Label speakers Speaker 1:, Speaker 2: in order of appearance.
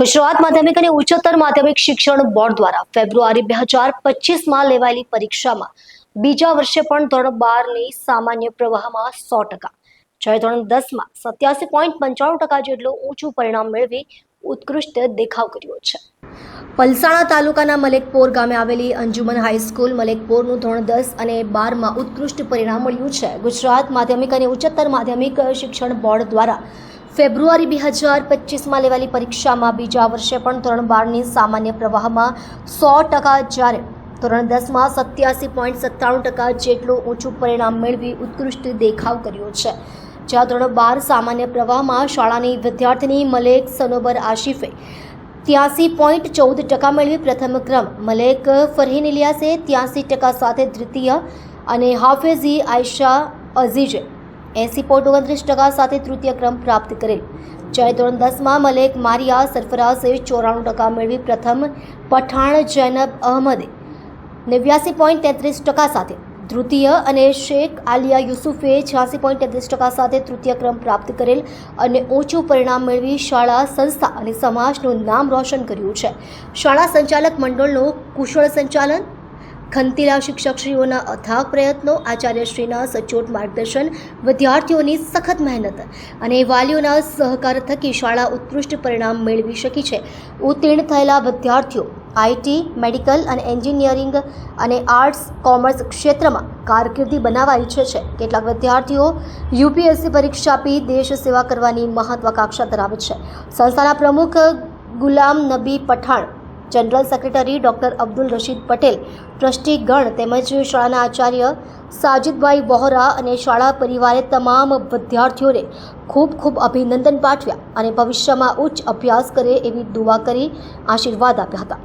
Speaker 1: ગુજરાત માધ્યમિક અને ઉચ્ચતર માધ્યમિક શિક્ષણ બોર્ડ દ્વારા ફેબ્રુઆરી બે હજાર પચીસમાં લેવાયેલી પરીક્ષામાં બીજા વર્ષે પણ ધોરણ બારની સામાન્ય પ્રવાહમાં સો ટકા જ્યારે ધોરણ દસમાં સત્યાસી પોઈન્ટ પંચાણું ટકા જેટલું ઊંચું પરિણામ મેળવી ઉત્કૃષ્ટ દેખાવ કર્યો છે પલસાણા તાલુકાના મલેકપોર ગામે આવેલી અંજુમન હાઈસ્કૂલ મલેકપોરનું ધોરણ દસ અને બારમાં ઉત્કૃષ્ટ પરિણામ મળ્યું છે ગુજરાત માધ્યમિક અને ઉચ્ચતર માધ્યમિક શિક્ષણ બોર્ડ દ્વારા ફેબ્રુઆરી બે હજાર પચીસમાં લેવાયેલી પરીક્ષામાં બીજા વર્ષે પણ ધોરણ બારની સામાન્ય પ્રવાહમાં સો ટકા જ્યારે ધોરણ દસમાં સત્યાસી પોઈન્ટ સત્તાણું ટકા જેટલું ઊંચું પરિણામ મેળવી ઉત્કૃષ્ટ દેખાવ કર્યો છે જ્યાં ધોરણ બાર સામાન્ય પ્રવાહમાં શાળાની વિદ્યાર્થીની મલેક સનોબર આશિફે ત્યાસી પોઈન્ટ ચૌદ ટકા મેળવી પ્રથમ ક્રમ મલેક ફરહીન ઇલિયાસે ત્યાસી ટકા સાથે દ્વિતીય અને હાફેઝી આયશા અઝીજે એસી પોઈન્ટ ઓગણત્રીસ ટકા સાથે તૃતીય ક્રમ પ્રાપ્ત કરેલ જ્યારે ધોરણ દસમાં મલેક મારિયા સરફરાઝે ચોરાણું ટકા મેળવી પ્રથમ પઠાણ જૈનબ અહમદે નેવ્યાસી પોઈન્ટ તેત્રીસ ટકા સાથે તૃતીય અને શેખ આલિયા યુસુફે છ્યાસી પોઈન્ટ તેત્રીસ ટકા સાથે તૃતીય ક્રમ પ્રાપ્ત કરેલ અને ઊંચું પરિણામ મેળવી શાળા સંસ્થા અને સમાજનું નામ રોશન કર્યું છે શાળા સંચાલક મંડળનું કુશળ સંચાલન ખંતીલા શિક્ષકશ્રીઓના અથાગ પ્રયત્નો આચાર્યશ્રીના સચોટ માર્ગદર્શન વિદ્યાર્થીઓની સખત મહેનત અને વાલીઓના સહકાર થકી શાળા ઉત્કૃષ્ટ પરિણામ મેળવી શકી છે ઉત્તીર્ણ થયેલા વિદ્યાર્થીઓ આઈટી મેડિકલ અને એન્જિનિયરિંગ અને આર્ટ્સ કોમર્સ ક્ષેત્રમાં કારકિર્દી બનાવવા ઈચ્છે છે કેટલાક વિદ્યાર્થીઓ યુપીએસસી પરીક્ષા આપી દેશ સેવા કરવાની મહત્વાકાંક્ષા ધરાવે છે સંસ્થાના પ્રમુખ Ghulam Nabi Pathan general secretary doctor Abdul Rashid Patel ટ્રસ્ટીગણ તેમજ શાળાના આચાર્ય સાજિદભાઈ વહોરા અને શાળા પરિવારે તમામ વિદ્યાર્થીઓને ખૂબ ખૂબ અભિનંદન પાઠવ્યા અને ભવિષ્યમાં ઉચ્ચ અભ્યાસ કરે એવી દુવા કરી આશીર્વાદ આપ્યા હતા